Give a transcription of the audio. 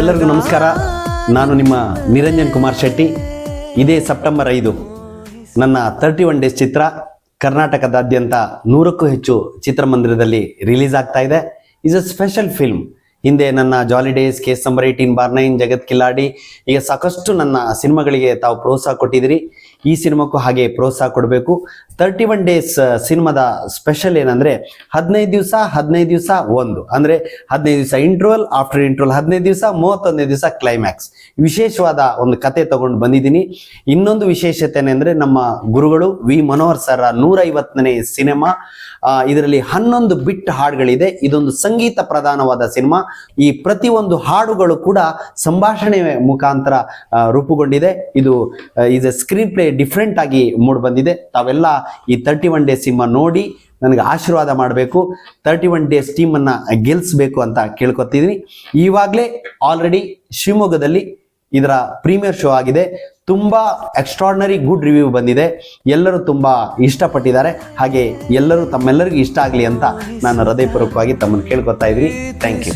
ಎಲ್ಲರಿಗೂ ನಮಸ್ಕಾರ. ನಾನು ನಿಮ್ಮ ನಿರಂಜನ್ ಕುಮಾರ್ ಶೆಟ್ಟಿ. ಇದೇ ಸೆಪ್ಟೆಂಬರ್ ಐದು. ನನ್ನ ತರ್ಟಿ ಒನ್ ಡೇಸ್ ಚಿತ್ರ ಕರ್ನಾಟಕದಾದ್ಯಂತ ನೂರಕ್ಕೂ ಹೆಚ್ಚು ಚಿತ್ರಮಂದಿರದಲ್ಲಿ ರಿಲೀಸ್ ಆಗ್ತಾ ಇದೆ. ಇಸ್ ಅ ಸ್ಪೆಷಲ್ ಫಿಲ್ಮ್ ಹಿಂದೆ ನನ್ನ jolly days case number eighteen bar nine Jagath Kiladi, ಈಗ ಸಾಕಷ್ಟು ನನ್ನ ಸಿನಿಮಾಗಳಿಗೆ ತಾವು ಪ್ರೋತ್ಸಾಹ ಕೊಟ್ಟಿದ್ದೀರಿ. ಈ ಸಿನಿಮಾಕ್ಕೂ ಹಾಗೆ ಪ್ರೋತ್ಸಾಹ ಕೊಡಬೇಕು. ತರ್ಟಿ ಒನ್ ಡೇಸ್ ಸಿನಿಮಾದ ಸ್ಪೆಷಲ್ ಏನಂದ್ರೆ ಹದಿನೈದು ದಿವಸ ಹದಿನೈದು ದಿವಸ ಒಂದು. ಅಂದ್ರೆ ಹದಿನೈದು ದಿವಸ ಇಂಟ್ರೋಲ್ ಆಫ್ಟರ್ ಇಂಟ್ರೋಲ್ ಹದಿನೈದು ದಿವಸ ಮೂವತ್ತೊಂದನೇ ದಿವಸ ಕ್ಲೈಮ್ಯಾಕ್ಸ್ ವಿಶೇಷವಾದ ಒಂದು ಕತೆ ತಗೊಂಡು ಬಂದಿದ್ದೀನಿ. ಇನ್ನೊಂದು ವಿಶೇಷತೆ ನಮ್ಮ ಗುರುಗಳು ವಿ. ಮನೋಹರ್ ಸರ್ ನೂರೈವತ್ತನೇ ಸಿನಿಮಾ. ಇದರಲ್ಲಿ ಹನ್ನೊಂದು ಬಿಟ್ ಹಾಡುಗಳಿದೆ. ಇದೊಂದು ಸಂಗೀತ ಪ್ರಧಾನವಾದ ಸಿನಿಮಾ. ಈ ಪ್ರತಿಯೊಂದು ಹಾಡುಗಳು ಕೂಡ ಸಂಭಾಷಣೆ ಮುಖಾಂತರ ರೂಪುಗೊಂಡಿದೆ. ಇದು is a screen play different ಆಗಿ ಮೂಡ್ ಬಂದಿದೆ ತಾವೆಲ್ಲ ಈ ತರ್ಟಿ ಒನ್ ಡೇಸ್ ಸಿನಿಮಾ ನೋಡಿ ನನಗೆ ಆಶೀರ್ವಾದ ಮಾಡಬೇಕು. ತರ್ಟಿ ಒನ್ ಡೇಸ್ ಟೀಮನ್ನು ಗೆಲ್ಲಿಸ್ಬೇಕು ಅಂತ ಕೇಳ್ಕೊತಿದ್ದೀನಿ ಈವಾಗಲೇ ಆಲ್ರೆಡಿ ಶಿವಮೊಗ್ಗದಲ್ಲಿ ಇದರ ಪ್ರೀಮಿಯರ್ ಶೋ ಆಗಿದೆ. ತುಂಬಾ ಎಕ್ಸ್ಟ್ರಾರ್ನರಿ ಗುಡ್ ರಿವ್ಯೂ ಬಂದಿದೆ. ಎಲ್ಲರೂ ತುಂಬಾ ಇಷ್ಟಪಟ್ಟಿದ್ದಾರೆ. ಹಾಗೆ ಎಲ್ಲರೂ ತಮ್ಮೆಲ್ಲರಿಗೂ ಇಷ್ಟ ಆಗಲಿ ಅಂತ ನಾನು ಹೃದಯಪೂರ್ವಕವಾಗಿ ತಮ್ಮನ್ನು ಕೇಳ್ಕೊತಾ ಇದ್ದೀನಿ. Thank you